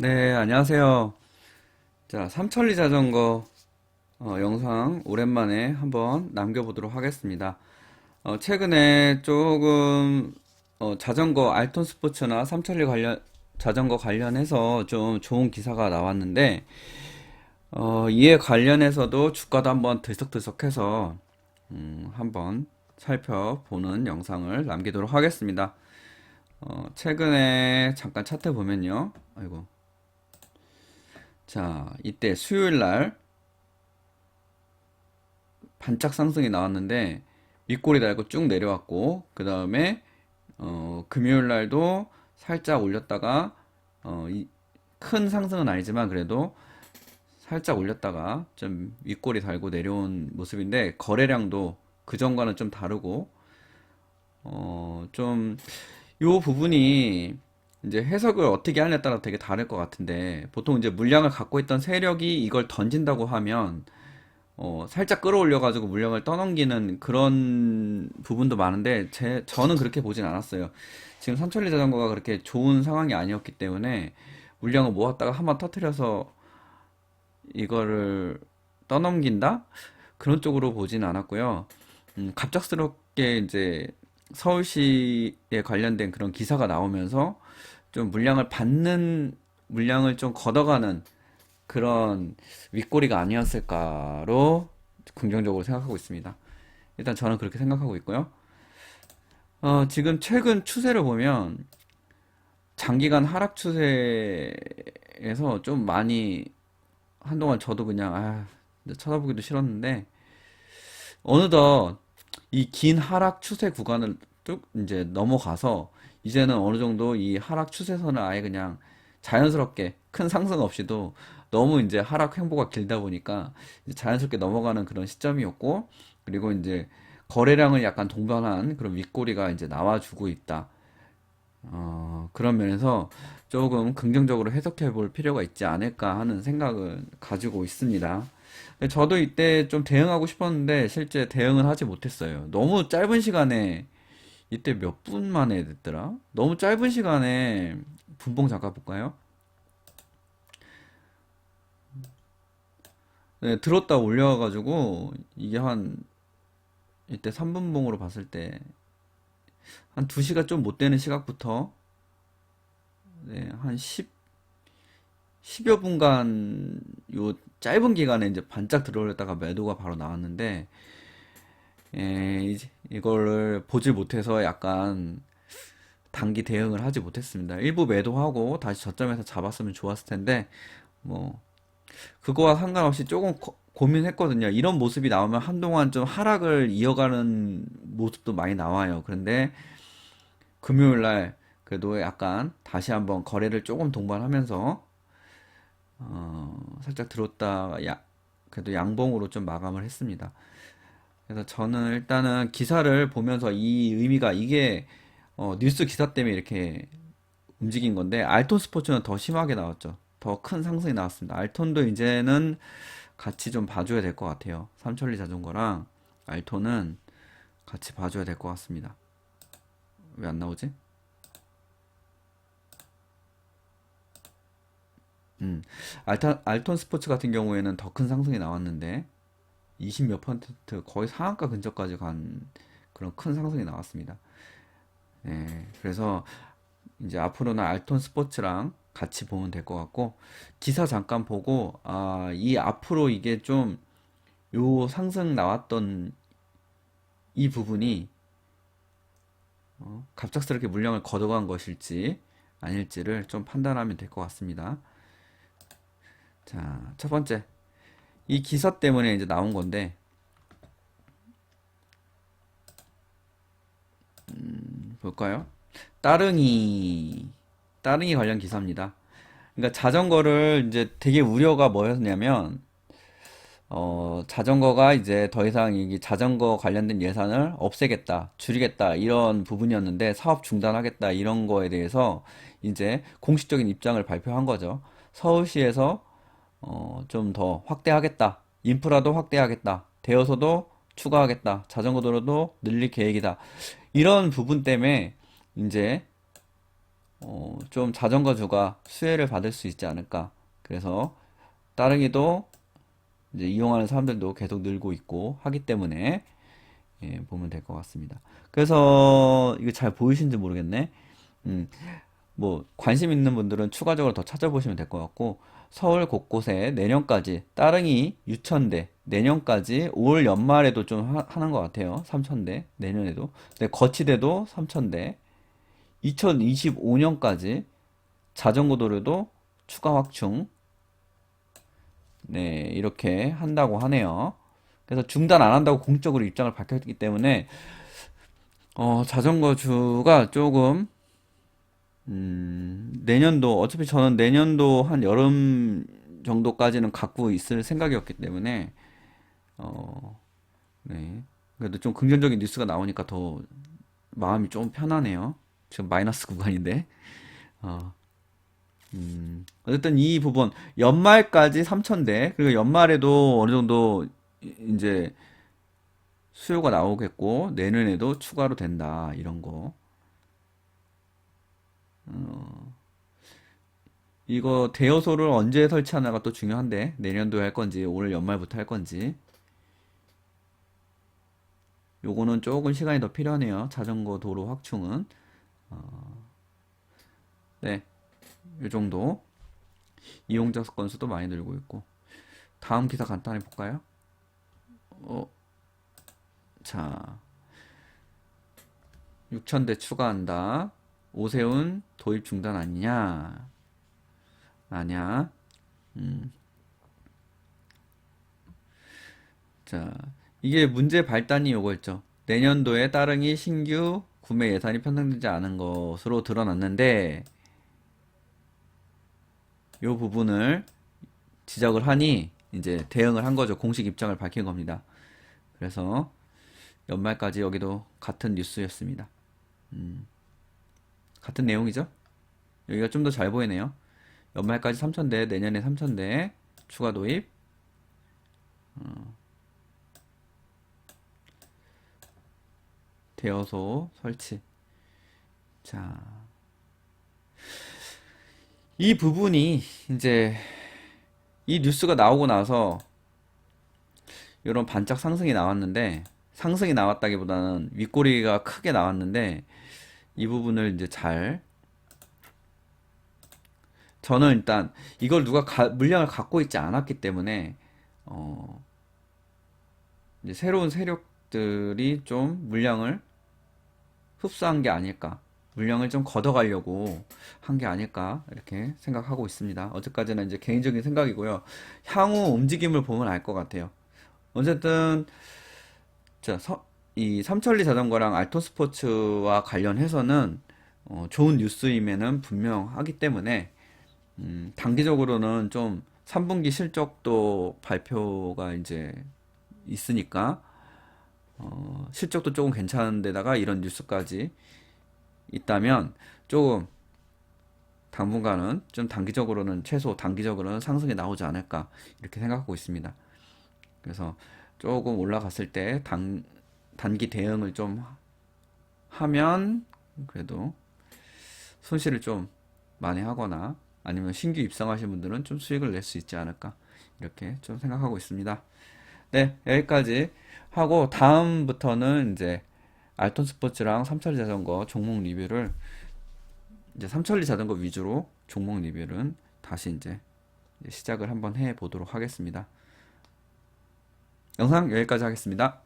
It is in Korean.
네, 안녕하세요. 자, 삼천리 자전거 어, 영상 오랜만에 한번 남겨보도록 하겠습니다. 어, 최근에 조금 어, 자전거 알톤 스포츠나 삼천리 관련 자전거 관련해서 좀 좋은 기사가 나왔는데 어, 이에 관련해서도 주가도 한번 들썩들썩해서 음, 한번 살펴보는 영상을 남기도록 하겠습니다. 어, 최근에 잠깐 차트 보면요. 아이고. 자, 이때 수요일 날 반짝 상승이 나왔는데 윗골이 달고 쭉 내려왔고 그 다음에 어, 금요일 날도 살짝 올렸다가 어, 이, 큰 상승은 아니지만 그래도 살짝 올렸다가 좀 윗골이 달고 내려온 모습인데 거래량도 그 전과는 좀 다르고 어, 좀 요 부분이 이제 해석을 어떻게 하냐에 따라 되게 다를 것 같은데 보통 이제 물량을 갖고 있던 세력이 이걸 던진다고 하면 어, 살짝 끌어올려 가지고 물량을 떠넘기는 그런 부분도 많은데 제 저는 그렇게 보진 않았어요. 지금 삼천리 자전거가 그렇게 좋은 상황이 아니었기 때문에 물량을 모았다가 한번 터트려서 이거를 떠넘긴다? 그런 쪽으로 보진 않았고요. 음, 갑작스럽게 이제 서울시에 관련된 그런 기사가 나오면서 좀 물량을 받는 물량을 좀 걷어가는 그런 윗꼬리가 아니었을까로 긍정적으로 생각하고 있습니다. 일단 저는 그렇게 생각하고 있고요. 어, 지금 최근 추세를 보면 장기간 하락 추세에서 좀 많이 한동안 저도 그냥 아, 쳐다보기도 싫었는데 어느덧 이 긴 하락 추세 구간을 쭉 이제 넘어가서 이제는 어느 정도 이 하락 추세선을 아예 그냥 자연스럽게 큰 상승 없이도 너무 이제 하락 횡보가 길다 보니까 자연스럽게 넘어가는 그런 시점이었고 그리고 이제 거래량을 약간 동반한 그런 윗꼬리가 이제 나와주고 있다. 어, 그런 면에서 조금 긍정적으로 해석해 볼 필요가 있지 않을까 하는 생각을 가지고 있습니다. 저도 이때 좀 대응하고 싶었는데 실제 대응을 하지 못했어요. 너무 짧은 시간에 이때 몇 분 만에 됐더라? 너무 짧은 시간에 분봉 잠깐 볼까요? 네, 들었다 올려가지고 이게 한 이때 3분봉으로 봤을 때 한 2시가 좀 못 되는 시각부터 네, 한 10, 10여 분간 요 짧은 기간에 이제 반짝 들어올렸다가 매도가 바로 나왔는데 예, 이제 이거를 보질 못해서 약간 단기 대응을 하지 못했습니다. 일부 매도하고 다시 저점에서 잡았으면 좋았을 텐데 뭐 그거와 상관없이 조금 고, 고민했거든요. 이런 모습이 나오면 한동안 좀 하락을 이어가는 모습도 많이 나와요. 그런데 금요일 날 그래도 약간 다시 한번 거래를 조금 동반하면서 어, 살짝 들었다 야, 그래도 양봉으로 좀 마감을 했습니다. 그래서 저는 일단은 기사를 보면서 이 의미가 이게 어, 뉴스 기사 때문에 이렇게 움직인 건데 알톤 스포츠는 더 심하게 나왔죠. 더 큰 상승이 나왔습니다. 알톤도 이제는 같이 좀 봐줘야 될 것 같아요. 삼천리 자전거랑 알톤은 같이 봐줘야 될 것 같습니다. 왜 안 나오지? 음, 알타, 알톤 스포츠 같은 경우에는 더 큰 상승이 나왔는데 20몇 퍼센트 거의 상한가 근처까지 간 그런 큰 상승이 나왔습니다. 예, 그래서 이제 앞으로는 알톤 스포츠랑 같이 보면 될 것 같고 기사 잠깐 보고 아, 이 앞으로 이게 좀 요 상승 나왔던 이 부분이 어, 갑작스럽게 물량을 걷어간 것일지 아닐지를 좀 판단하면 될 것 같습니다. 자, 첫 번째. 이 기사 때문에 이제 나온 건데, 볼까요? 따릉이, 따릉이 관련 기사입니다. 그러니까 자전거를 이제 되게 우려가 뭐였냐면, 어, 자전거가 이제 더 이상 이 자전거 관련된 예산을 없애겠다, 줄이겠다, 이런 부분이었는데, 사업 중단하겠다, 이런 거에 대해서 이제 공식적인 입장을 발표한 거죠. 서울시에서 어, 좀 더 확대하겠다. 인프라도 확대하겠다. 대여소도 추가하겠다. 자전거 도로도 늘릴 계획이다. 이런 부분 때문에 이제 어, 좀 자전거주가 수혜를 받을 수 있지 않을까. 그래서 따릉이도 이제 이용하는 사람들도 계속 늘고 있고 하기 때문에 예, 보면 될 것 같습니다. 그래서 이거 잘 보이시는지 모르겠네. 음, 뭐 관심 있는 분들은 추가적으로 더 찾아보시면 될 것 같고 서울 곳곳에 내년까지 따릉이 유천대 내년까지 올 연말에도 좀 하, 하는 것 같아요. 3천대 내년에도. 근데 거치대도 3천대. 2025년까지 자전거 도로도 추가 확충. 네, 이렇게 한다고 하네요. 그래서 중단 안 한다고 공적으로 입장을 밝혔기 때문에 어, 자전거주가 조금 음, 내년도 어차피 저는 내년도 한 여름 정도까지는 갖고 있을 생각이었기 때문에 어, 네. 그래도 좀 긍정적인 뉴스가 나오니까 더 마음이 좀 편하네요. 지금 마이너스 구간인데. 어, 음, 어쨌든 이 부분 연말까지 3천대 그리고 연말에도 어느 정도 이- 이제 수요가 나오겠고 내년에도 추가로 된다 이런 거. 어, 이거 대여소를 언제 설치하나가 또 중요한데 내년도에 할 건지 올 연말부터 할 건지. 요거는 조금 시간이 더 필요하네요. 자전거 도로 확충은. 네, 요 정도. 이용자 건수도 많이 늘고 있고. 다음 기사 간단히 볼까요? 어, 자. 6천대 추가한다. 오세훈 도입 중단 아니냐? 아냐? 음, 자, 이게 문제 발단이 요거였죠. 내년도에 따릉이 신규 구매 예산이 편성되지 않은 것으로 드러났는데, 요 부분을 지적을 하니, 이제 대응을 한 거죠. 공식 입장을 밝힌 겁니다. 그래서 연말까지 여기도 같은 뉴스였습니다. 같은 내용이죠? 여기가 좀 더 잘 보이네요. 연말까지 3,000대, 내년에 3,000대 추가 도입. 대여소 설치. 자, 이 부분이 이제 이 뉴스가 나오고 나서 이런 반짝 상승이 나왔는데 상승이 나왔다기보다는 윗꼬리가 크게 나왔는데 이 부분을 이제 잘 저는 일단 이걸 누가 가- 물량을 갖고 있지 않았기 때문에 어 이제 새로운 세력들이 좀 물량을 흡수한 게 아닐까 물량을 좀 걷어가려고 한 게 아닐까 이렇게 생각하고 있습니다. 어제까지는 이제 개인적인 생각이고요. 향후 움직임을 보면 알 것 같아요. 어쨌든 자, 서- 이 삼천리 자전거랑 알토 스포츠와 관련해서는 어, 좋은 뉴스임에는 분명하기 때문에 음, 단기적으로는 좀 3분기 실적도 발표가 이제 있으니까 어, 실적도 조금 괜찮은데다가 이런 뉴스까지 있다면 조금 당분간은 좀 단기적으로는 최소 단기적으로는 상승이 나오지 않을까 이렇게 생각하고 있습니다. 그래서 조금 올라갔을 때 단, 단기 대응을 좀 하면 그래도 손실을 좀 많이 하거나 아니면 신규 입성하신 분들은 좀 수익을 낼 수 있지 않을까 이렇게 좀 생각하고 있습니다. 네, 여기까지 하고 다음부터는 이제 알톤 스포츠랑 삼천리 자전거 종목 리뷰를 이제 삼천리 자전거 위주로 종목 리뷰는 다시 이제 시작을 한번 해 보도록 하겠습니다. 영상 여기까지 하겠습니다.